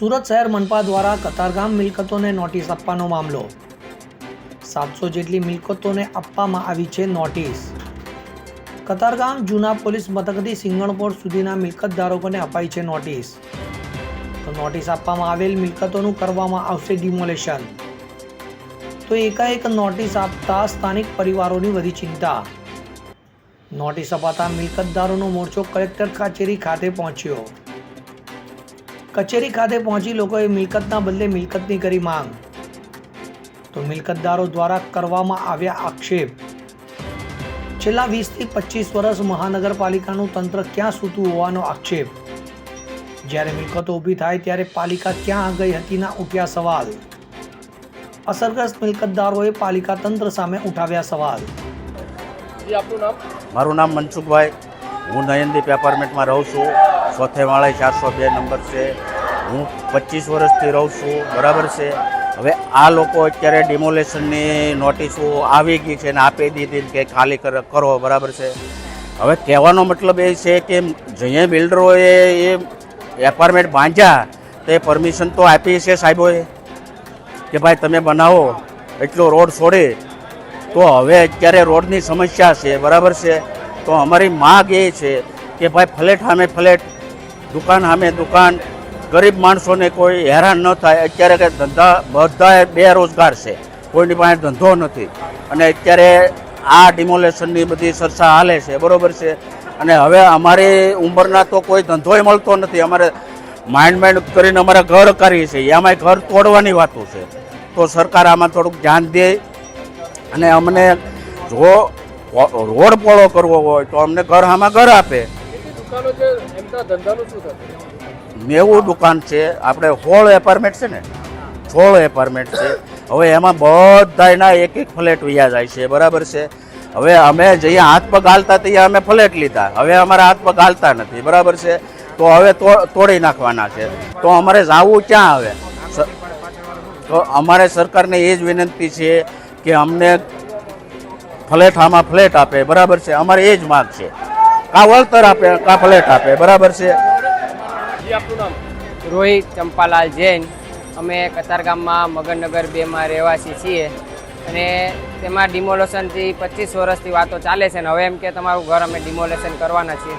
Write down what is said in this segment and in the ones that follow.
સુરત શહેર મનપા દ્વારા કતારગામ મિલકતોને નોટિસ આપવાનો મામલો. સાતસો જેટલી મિલકતોને આપવામાં આવી છે નોટિસ. કતારગામ જૂના પોલીસ મથકથી સિંગણપોર સુધીના મિલકતધારકોને અપાઈ છે નોટિસ. તો નોટિસ આપવામાં આવેલ મિલકતોનું કરવામાં આવશે ડિમોલેશન. તો એકાએક નોટિસ આપતા સ્થાનિક પરિવારોની વધી ચિંતા. નોટિસ અપાતા મિલકતદારોનો મોરચો કલેક્ટર કચેરી ખાતે પહોંચ્યો. કચેરી ખાતે પહોંચી લોકોએ મિલકતના બદલે મિલકતની કરી માંગ. તો મિલકતદારો દ્વારા કરવામાં આવ્યા આક્ષેપ. છેલ્લા વીસથી પચીસ વર્ષ મહાનગરપાલિકાનું તંત્ર ક્યાં સૂતું હોવાનો આક્ષેપ? જ્યારે મિલકતો ઊભી થાય ત્યારે પાલિકા ક્યાં ગઈ હતીના ઉઠ્યા સવાલ? અસરગ્રસ્ત મિલકતદારોએ પાલિકા તંત્ર સામે ઉઠાવ્યા સવાલ. જી આપનું નામ? મારું નામ મનસુખભાઈ. હું નયનદીપ એપાર્ટમેન્ટમાં રહું છું. ચોથે ચારસો બે નંબર છે. હું પચીસ વર્ષથી રહું છું, બરાબર છે? હવે આ લોકો અત્યારે ડિમોલેશનની નોટિસો આવી ગઈ છે ને આપી દીધી કે ખાલી કર- કરો, બરાબર છે? હવે કહેવાનો મતલબ એ છે કે જઈએ બિલ્ડરોએ એ એપાર્ટમેન્ટ બાંધ્યા, તે પરમિશન તો આપી છે સાહેબોએ કે ભાઈ તમે બનાવો, એટલો રોડ છોડે. તો હવે અત્યારે રોડની સમસ્યા છે, બરાબર છે? તો અમારી માગ એ છે કે ભાઈ ફ્લેટ સામે ફ્લેટ દુકાન સામે દુકાન. ગરીબ માણસોને કોઈ હેરાન ન થાય. અત્યારે કે ધંધા, બધાએ બેરોજગાર છે. કોઈની પાસે ધંધો નથી. અને અત્યારે આ ડિમોલેશનની બધી ચર્ચા હાલે છે. બરાબર છે? અને હવે અમારી ઉંમરના તો કોઈ ધંધોય મળતો નથી. અમારે માઇન્ડ માઇન્ડ કરીને અમારે ઘર કરીએ છીએ એમાંય ઘર તોડવાની વાતો છે. તો સરકાર આમાં થોડુંક ધ્યાન દે. અને અમને જો રોડ પોળો કરવો હોય તો અમને ઘર આમાં ઘર આપે. કેટલી દુકાનો છે. આપણે હોળ એપાર્ટમેન્ટ છે ને? હોળ એપાર્ટમેન્ટ છે. હવે એમાં બધાયના એક એક ફ્લેટ વયા જાય છે. બરાબર છે? હવે અમે જઈએ, હાથ પગ હાલતા ત્યાં અમે ફ્લેટ લીધા. હવે અમારા હાથ પગ હાલતા નથી. બરાબર છે? તો હવે તોડી નાખવાના છે. તો અમારે જાવું ક્યાં સ- તો અમારે સરકારને એ જ વિનંતી છે કે અમને ફ્લેટ આમાં ફ્લેટ આપે. બરાબર છે? અમારે એ જ માગ છે. કા વળતર આપે કા ફ્લેટ આપે, બરાબર છે? રોહિત ચંપાલાલ જૈન. અમે કતારગામમાં મગનનગર બેમાં રહેવાસી છીએ અને તેમાં ડિમોલેશનથી પચીસ વર્ષથી વાતો ચાલે છે ને હવે એમ કે તમારું ઘર અમે ડિમોલેશન કરવાના છીએ.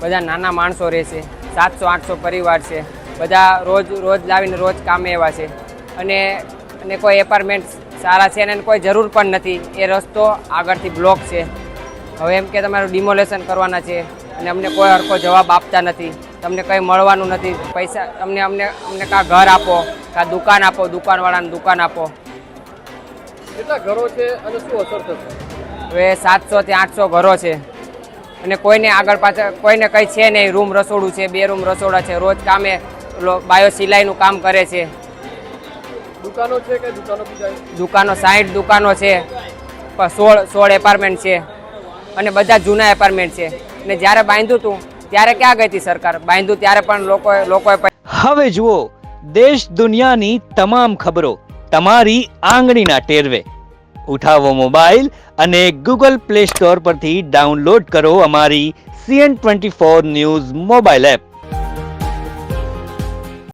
બધા નાના માણસો રહે છે, સાતસો, આઠસો પરિવાર છે. બધા રોજ રોજ લાવીને રોજ કામે એવા છે. અને અને કોઈ એપાર્ટમેન્ટ સારા છે અને કોઈ જરૂર પણ નથી. એ રસ્તો આગળથી બ્લોક છે. હવે એમ કે તમારું ડિમોલેશન કરવાના છે અને અમને કોઈ હરખો જવાબ આપતા નથી. તમને કંઈ મળવાનું નથી. પૈસા તમને અમને અમને કાં ઘર આપો કાં દુકાન આપો દુકાનવાળાને દુકાન આપો. કેટલા ઘરો છે અને શું અસર થશે? હવે સાતસોથી આઠસો ઘરો છે. અને કોઈને આગળ પાછળ કોઈને કંઈ છે નહીં. રૂમ રસોડું છે બે રૂમ રસોડા છે. રોજ કામે બાયો સિલાઈનું કામ કરે છે. દુકાનો છે કે દુકાનો દુકાનો સાઠ દુકાનો છે. સોળ સોળ એપાર્ટમેન્ટ છે. અને બધા જૂના એપાર્ટમેન્ટ છે. અને જ્યારે બાંધ્યું હતું, ત્યારે ક્યાં ગઈ હતી સરકાર? બાંધ્યું ત્યારે પણ લોકોએ લોકોએ હવે જુઓ, દેશ દુનિયાની તમામ ખબરો તમારી આંગળીના ટેરવે. ઉઠાવો મોબાઈલ અને ગૂગલ પ્લે સ્ટોર પરથી ડાઉનલોડ કરો અમારી CN twenty four news mobile app.